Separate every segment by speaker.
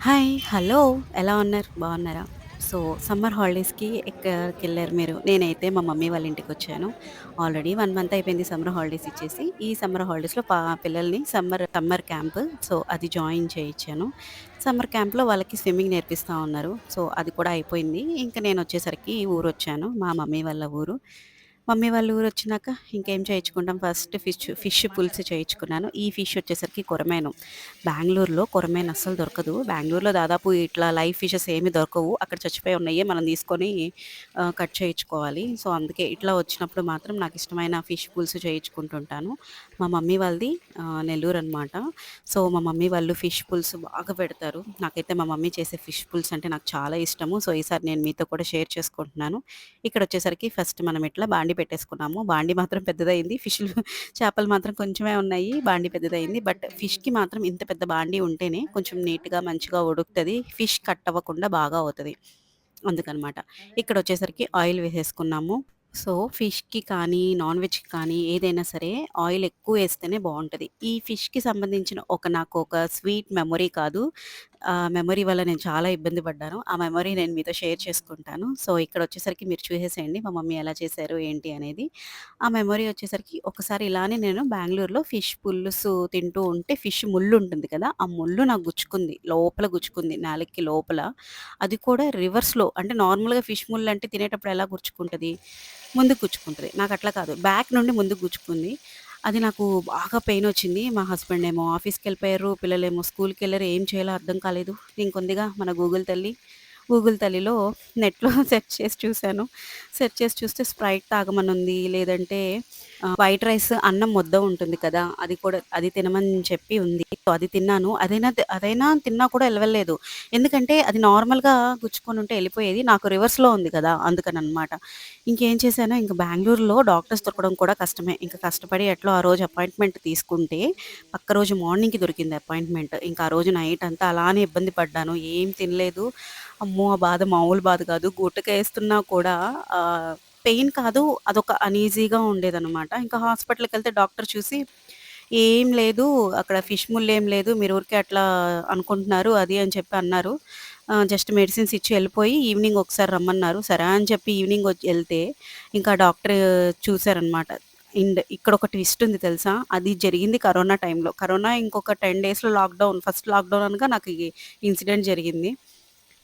Speaker 1: Hi! Hello! ఎలా ఉన్నారు? బాగున్నారా? సో, సమ్మర్ హాలిడేస్‌కి ఎక్కడికి వెళ్ళారు మీరు? నేనైతే మా మమ్మీ వాళ్ళ ఇంటికి వచ్చాను ఆల్రెడీ వన్ మంత్ అయిపోయింది సమ్మర్ హాలిడేస్ ఇచ్చేసి. ఈ సమ్మర్ హాలిడేస్‌లో పా పిల్లల్ని సమ్మర్ సమ్మర్ క్యాంప్ సో, అది జాయిన్ చేయించాను. సమ్మర్ క్యాంప్‌లో వాళ్ళకి స్విమ్మింగ్ నేర్పిస్తా ఉన్నారు. సో, అది కూడా అయిపోయింది. ఇంకా నేను వచ్చేసరికి ఊరు వచ్చాను మా మమ్మీ వాళ్ళ ఊరు. మమ్మీ వాళ్ళ ఊరొచ్చినాక ఇంకేం చేయించుకుంటాం ఫస్ట్ ఫిష్ ఫిష్ పులుసు చేయించుకున్నాను. ఈ ఫిష్ వచ్చేసరికి కొరమేను. బెంగళూరులో కొరమేను అస్సలు దొరకదు. బెంగళూరులో దాదాపు ఇట్లా లైవ్ ఫిషెస్ ఏమి దొరకవు. అక్కడ చచ్చిపోయి ఉన్నాయి మనం తీసుకొని కట్ చేయించుకోవాలి. సో, అందుకే ఇట్లా వచ్చినప్పుడు మాత్రం నాకు ఇష్టమైన ఫిష్ పులుసు చేయించుకుంటుంటాను. మా మమ్మీ వాళ్ళది నెల్లూరు అనమాట సో, మా మమ్మీ వాళ్ళు ఫిష్ పులుసు బాగా పెడతారు. నాకైతే మా మమ్మీ చేసే ఫిష్ పులుసు అంటే నాకు చాలా ఇష్టము. సో, ఈసారి నేను మీతో కూడా షేర్ చేసుకుంటున్నాను. ఇక్కడ వచ్చేసరికి ఫస్ట్ మనం ఇట్లా బాండి పెట్టేసుకున్నాము. బాండి మాత్రం పెద్దదైంది ఫిష్‌లు చేపలు మాత్రం కొంచెమే ఉన్నాయి. బాండి పెద్దదైంది బట్ ఫిష్‌కి మాత్రం ఇంత పెద్ద బాండీ ఉంటేనే కొంచెం నీట్‌గా మంచిగా ఉడుకుతుంది ఫిష్ కట్ అవ్వకుండా బాగా అవుతుంది అందుకనమాట. ఇక్కడ వచ్చేసరికి ఆయిల్ వేసేసుకున్నాము. సో, ఫిష్‌కి కానీ, నాన్ వెజ్‌కి కానీ ఏదైనా సరే ఆయిల్ ఎక్కువ వేస్తేనే బాగుంటుంది ఈ ఫిష్‌కి సంబంధించిన ఒక నాకు ఒక స్వీట్ మెమొరీ కాదు. ఆ వల్ల నేను చాలా ఇబ్బంది పడ్డాను. ఆ మెమరీ నేను మీతో షేర్ చేసుకుంటాను. సో, ఇక్కడ వచ్చేసరికి మీరు చూసేసేయండి మా మమ్మీ ఎలా చేశారు ఏంటి అనేది. ఆ మెమరీ వచ్చేసరికి ఒకసారి ఇలానే నేను బెంగళూరులో ఫిష్ పులుసు తింటూ ఉంటే ఫిష్ ముల్లు ఉంటుంది కదా! ఆ ముల్లు నాకు గుచ్చుకుంది. లోపల గుచ్చుకుంది నాలుకకి లోపల. అది కూడా రివర్స్‌లో అంటే నార్మల్‌గా ఫిష్ ముళ్ళు అంటే తినేటప్పుడు ఎలా గుచ్చుకుంటది? ముందుకు నాకు అట్లా కాదు. బ్యాక్ నుండి ముందుకు గుచ్చుకుంది. అది నాకు బాగా పెయిన్ వచ్చింది మా హస్బెండ్ ఏమో ఆఫీస్కి వెళ్ళిపోయారు పిల్లలేమో స్కూల్కి వెళ్ళారు ఏం చేయాలో అర్థం కాలేదు. ఇంకొందిగా మన గూగుల్ తల్లి. గూగుల్ తల్లిలో నెట్‌లో సెర్చ్ చేసి చూసాను. సెర్చ్ చేసి చూస్తే స్ప్రైట్ తాగమనుంది. లేదంటే వైట్ రైస్ అన్నం ముద్ద ఉంటుంది కదా! అది కూడా అది తినమని చెప్పి ఉంది. సో, అది తిన్నాను. అదైనా అదైనా తిన్నా కూడా వెళ్ళలేదు ఎందుకంటే అది నార్మల్‌గా గుచ్చుకొని ఉంటే వెళ్ళిపోయేది నాకు రివర్స్‌లో ఉంది కదా! అందుకని అనమాట ఇంకేం చేశాను ఇంక బెంగళూరులో డాక్టర్స్ దొరకడం కూడా కష్టమే. ఇంకా కష్టపడి ఎట్లా ఆ రోజు అపాయింట్‌మెంట్ తీసుకుంటే పక్క రోజు మార్నింగ్‌కి దొరికింది అపాయింట్‌మెంట్. ఇంకా ఆ రోజు నైట్ అంతా అలానే ఇబ్బంది పడ్డాను. ఏం తినలేదు. అమ్మో! ఆ బాధ మామూలు బాధ కాదు. గుట్టకేస్తున్నా కూడా పెయిన్ కాదు. అదొక అనీజీగా ఉండేదనమాట. ఇంకా హాస్పిటల్కి వెళ్తే డాక్టర్ చూసి "ఏం లేదు. అక్కడ ఫిష్ ముళ్ళు ఏం లేదు. మీరు ఊరికే అట్లా అనుకుంటున్నారు" అది అని చెప్పి అన్నారు. జస్ట్ మెడిసిన్స్ ఇచ్చి వెళ్ళిపోయి ఈవినింగ్ ఒకసారి రమ్మన్నారు. సరే అని చెప్పి ఈవినింగ్ వెళ్తే ఇంకా డాక్టర్ చూసారనమాట. అండ్ ఇక్కడొక ట్విస్ట్ ఉంది తెలుసా? అది జరిగింది కరోనా టైంలో. కరోనా ఇంకొక 10 డేస్‌లో లాక్‌డౌన్ ఫస్ట్ లాక్‌డౌన్ అనగా నాకు ఈ ఇన్సిడెంట్ జరిగింది.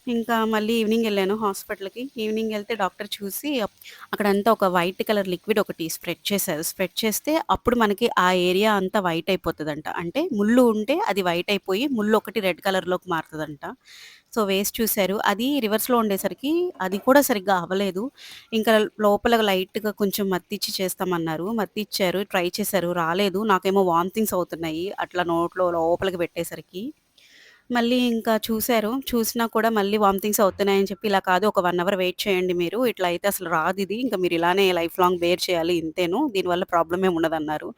Speaker 1: ఇంకా మళ్ళీ ఈవినింగ్ వెళ్ళాను హాస్పిటల్‌కి. ఈవినింగ్ వెళ్తే డాక్టర్ చూసి అక్కడంతా ఒక వైట్ కలర్ లిక్విడ్ ఒకటి స్ప్రెడ్ చేశారు. స్ప్రెడ్ చేస్తే అప్పుడు మనకి ఆ ఏరియా అంతా వైట్ అయిపోతుందంట అంటే ముల్లు ఉంటే అది వైట్ అయిపోయి ముల్లు ఒకటి రెడ్ కలర్‌లోకి మారుతుందంట సో, వేసి చూశారు అది రివర్స్‌లో ఉండేసరికి అది కూడా సరిగ్గా అవ్వలేదు. ఇంకా లోపల లైట్‌గా కొంచెం మత్తిచ్చి చేస్తామన్నారు. మత్తిచ్చారు. ట్రై చేశారు. రాలేదు. నాకేమో వామిటింగ్స్ అవుతున్నాయి. అట్లా నోట్లో లోపలికి పెట్టేసరికి. మళ్ళీ ఇంకా చూశారు చూసినా కూడా మళ్ళీ వామిటింగ్స్ అవుతున్నాయని చెప్పి, "ఇలా కాదు ఒక వన్ అవర్ వెయిట్ చేయండి మీరు. ఇట్లా అయితే అసలు రాదు ఇది ఇంకా మీరు ఇలానే లైఫ్ లాంగ్ బేర్ చేయాలి ఇంతేను. దీనివల్ల ప్రాబ్లమ్ ఏమి ఉండదన్నారు."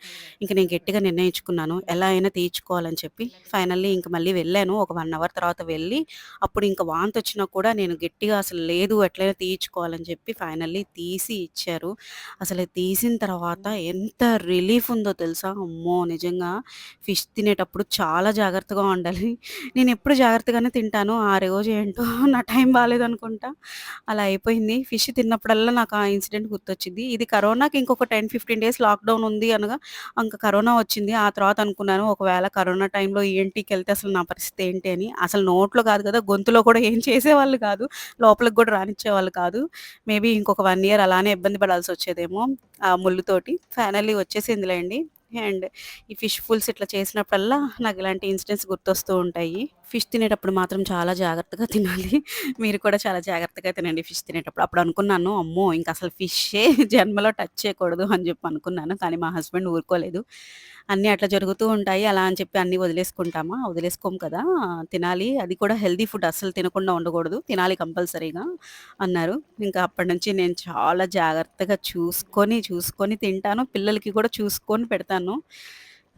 Speaker 1: ఇంక నేను గట్టిగా నిర్ణయించుకున్నాను. ఎలా అయినా తీర్చుకోవాలని చెప్పి ఫైనల్లీ ఇంక మళ్ళీ వెళ్ళాను. ఒక వన్ అవర్ తర్వాత వెళ్ళి అప్పుడు ఇంకా వాంతి వచ్చినా కూడా నేను గట్టిగా అసలు లేదు ఎట్లైనా తీయించుకోవాలని చెప్పి ఫైనల్లీ తీసి ఇచ్చారు. అసలు తీసిన తర్వాత ఎంత రిలీఫ్ ఉందో తెలుసా? అమ్మో! నిజంగా ఫిష్ తినేటప్పుడు చాలా జాగ్రత్తగా ఉండాలి. నేను ఎప్పుడు జాగ్రత్తగానే తింటాను. ఆ రోజు ఏంటో నా టైం బాగాలేదనుకుంటా అలా అయిపోయింది. ఫిష్ తిన్నప్పుడల్లా నాకు ఆ ఇన్సిడెంట్ గుర్తొచ్చింది ఇది కరోనాకి ఇంకొక 10, 15 డేస్ లాక్‌డౌన్ ఉంది అనగా ఇంకా కరోనా వచ్చింది. ఆ తర్వాత అనుకున్నాను ఒకవేళ కరోనా టైంలో ఈఎన్‌టీకెళ్తే అసలు నా పరిస్థితి ఏంటి అని. అసలు నోట్లో కాదు కదా! గొంతులో కూడా ఏం చేసేవాళ్ళు కాదు. లోపలికి కూడా రానిచ్చేవాళ్ళు కాదు. మేబీ ఇంకొక వన్ ఇయర్ అలానే ఇబ్బంది పడాల్సి వచ్చేదేమో ఆ ముళ్ళుతోటి ఫైనల్లీ వచ్చేసిందిలేండి అండ్ ఈ ఫిష్ ఫుల్స్ ఇట్లా చేసినప్పుడల్లా నాకు ఇలాంటి ఇన్సిడెంట్స్ గుర్తొస్తూ ఉంటాయి. ఫిష్ తినేటప్పుడు మాత్రం చాలా జాగ్రత్తగా తినాలి. మీరు కూడా చాలా జాగ్రత్తగా తినండి ఫిష్ తినేటప్పుడు. అప్పుడు అనుకున్నాను అమ్మో! ఇంక అసలు ఫిషే జన్మలో టచ్ చేయకూడదు అని చెప్పి అనుకున్నాను. కానీ మా హస్బెండ్ ఊరుకోలేదు. అన్నీ అట్లా జరుగుతూ ఉంటాయి. అలా అని చెప్పి అన్నీ వదిలేసుకుంటామా? వదిలేసుకోం కదా! తినాలి. అది కూడా హెల్తీ ఫుడ్ అస్సలు తినకుండా ఉండకూడదు. తినాలి కంపల్సరీగా అన్నారు. ఇంకా అప్పటినుంచి నేను చాలా జాగ్రత్తగా చూసుకొని, చూసుకొని తింటాను. పిల్లలకి కూడా చూసుకొని పెడతాను.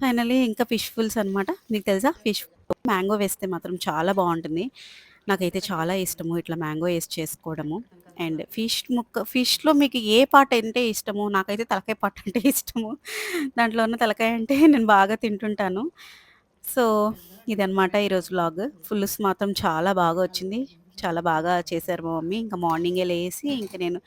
Speaker 1: ఫైనల్లీ ఇంకా ఫిష్ ఫుల్స్ అనమాట. మీకు తెలుసా? ఫిష్ మ్యాంగో వేస్తే మాత్రం చాలా బాగుంటుంది నాకైతే చాలా ఇష్టము ఇట్లా మ్యాంగో వేస్ట్ చేసుకోవడము. అండ్ ఫిష్ ముక్క ఫిష్‌లో మీకు ఏ పార్ట్ అంటే ఇష్టము? నాకైతే తలకాయ పార్ట్ అంటే ఇష్టము. దాంట్లో ఉన్న తలకాయ అంటే నేను బాగా తింటుంటాను. సో, ఇదనమాట ఈరోజు బ్లాగ్ ఫుల్స్ మాత్రం చాలా బాగా వచ్చింది. చాలా బాగా చేశారు మా మమ్మీ. ఇంకా మార్నింగే లేసి ఇంకా నేను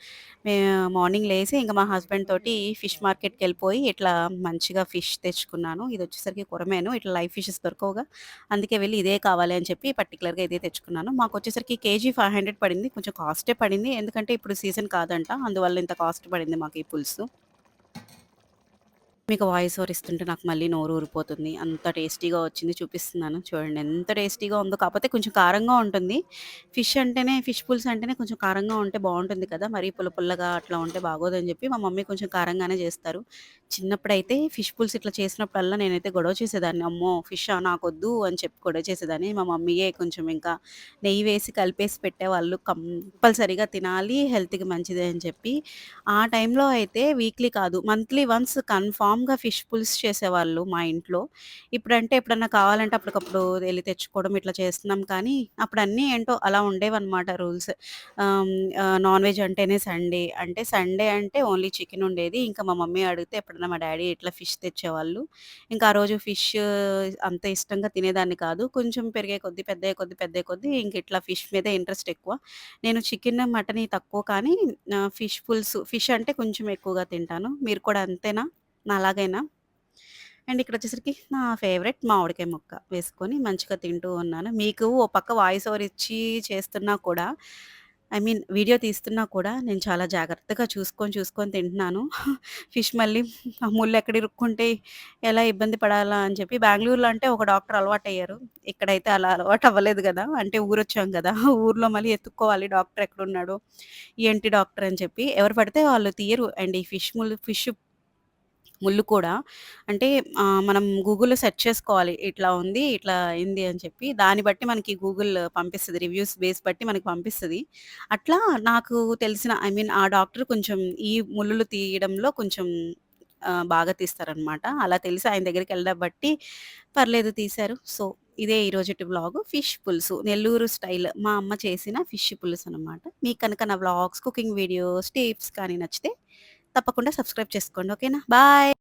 Speaker 1: మార్నింగ్ లేసి ఇంకా మా హస్బెండ్ తోటి ఫిష్ మార్కెట్కి వెళ్ళిపోయి ఇట్లా మంచిగా ఫిష్ తెచ్చుకున్నాను. ఇది వచ్చేసరికి కొరమేను. ఇట్లా లైవ్ ఫిషెస్ దొరకవుగా. అందుకే వెళ్ళి ఇదే కావాలి అని చెప్పి పర్టిక్యులర్‌గా ఇదే తెచ్చుకున్నాను. మాకు వచ్చేసరికి కేజీ 500 పడింది. కొంచెం కాస్టే పడింది. ఎందుకంటే ఇప్పుడు సీజన్ కాదంట. అందువల్ల ఇంత కాస్ట్ పడింది మాకు ఈ పులుసు. మీకు వాయిస్ ఓవర్ ఇస్తుంటే నాకు మళ్ళీ నోరు ఊరిపోతుంది. అంత టేస్టీగా వచ్చింది చూపిస్తున్నాను. చూడండి ఎంత టేస్టీగా ఉందో. కాకపోతే కొంచెం కారంగా ఉంటుంది. ఫిష్ అంటేనే ఫిష్ పుల్స్ అంటేనే కొంచెం కారంగా ఉంటే బాగుంటుంది కదా! మరీ పుల్ల పుల్లగా అట్లా ఉంటే బాగోదని చెప్పి మా మమ్మీ కొంచెం కారంగానే చేస్తారు. చిన్నప్పుడైతే ఫిష్ పుల్స్ ఇట్లా చేసినప్పుడల్లా నేనైతే గొడవ చేసేదాన్ని. అమ్మో! ఫిష్ నాకొద్దు అని చెప్పి గొడవ చేసేదాన్ని. మా మమ్మీయే కొంచెం ఇంకా నెయ్యి వేసి కలిపేసి పెట్టేవాళ్ళు. కంపల్సరీగా తినాలి హెల్త్‌కి మంచిదే అని చెప్పి. ఆ టైంలో అయితే వీక్లీ కాదు మంత్లీ వన్స్ కన్ఫర్మ్‌గా ఫిష్ పులుసు చేసేవాళ్ళు మా ఇంట్లో. ఇప్పుడంటే ఎప్పుడన్నా కావాలంటే అప్పటికప్పుడు వెళ్ళి తెచ్చుకోవడం ఇట్లా చేస్తున్నాం కానీ అప్పుడు అన్నీ ఏంటో అలా ఉండేవన్నమాట రూల్స్. నాన్ వెజ్ అంటేనే సండే. అంటే సండే అంటే ఓన్లీ చికెన్ ఉండేది. ఇంకా మా మమ్మీ అడిగితే ఎప్పుడన్నా మా డాడీ ఇట్లా ఫిష్ తెచ్చేవాళ్ళు. ఇంకా ఆ రోజు ఫిష్ అంత ఇష్టంగా తినేదాన్ని కాదు. కొంచెం పెరిగే కొద్దీ పెద్దయ్యే కొద్దీ పెద్దయ్యే కొద్దీ ఇంక ఇట్లా ఫిష్ మీదే ఇంట్రెస్ట్ ఎక్కువ. నేను చికెన్, మటన్ తక్కువ కానీ ఫిష్ పులుసు ఫిష్ అంటే కొంచెం ఎక్కువగా తింటాను. మీరు కూడా అంతేనా? నాలాగైనా అండ్ ఇక్కడ వచ్చేసరికి నా ఫేవరెట్ మామిడికాయ ముక్క వేసుకొని మంచిగా తింటూ ఉన్నాను. మీకు ఓ పక్క వాయిస్ ఓవర్ ఇచ్చి చేస్తున్నా కూడా ఐ మీన్ వీడియో తీస్తున్నా కూడా నేను చాలా జాగ్రత్తగా చూసుకొని, చూసుకొని తింటున్నాను. ఫిష్ మళ్ళీ ఆ ముళ్ళెక్కడ ఇరుక్కుంటే ఎలా ఇబ్బంది పడాలా అని చెప్పి బెంగళూరులో అంటే ఒక డాక్టర్ అలవాటయ్యారు. ఇక్కడైతే అలా అలవాటు అవ్వలేదు కదా అంటే ఊరు వచ్చాం కదా ఊర్లో మళ్ళీ ఎత్తుక్కోవాలి డాక్టర్ ఎక్కడున్నాడు ఏంటి డాక్టర్ అని చెప్పి. ఎవరు పడితే వాళ్ళు తీయరు. అండ్ ఈ ఫిష్ ముళ్ళు ఫిష్ ముల్లు కూడా అంటే మనం గూగుల్‌లో సెర్చ్ చేసుకోవాలి. ఇట్లా ఉంది, ఇట్లా అయింది అని చెప్పి. దాన్ని బట్టి మనకి గూగుల్ పంపిస్తుంది రివ్యూస్ బేస్ బట్టి మనకి పంపిస్తుంది అట్లా నాకు తెలిసిన ఐ మీన్ ఆ డాక్టర్ కొంచెం ఈ ముల్లులు తీయడంలో కొంచెం బాగా తీస్తారనమాట. అలా తెలిసి ఆయన దగ్గరికి వెళ్ళడం బట్టి పర్లేదు తీశారు. సో, ఇదే ఈరోజుటి వ్లాగు ఫిష్ పులుసు. నెల్లూరు స్టైల్ మా అమ్మ చేసిన ఫిష్ పులుసు అనమాట మీకు కనుక నా వ్లాగ్స్, కుకింగ్ వీడియోస్, టిప్స్ కానీ నచ్చితే తప్పకుండా సబ్స్క్రైబ్ చేసుకోండి. ఓకేనా? బాయ్.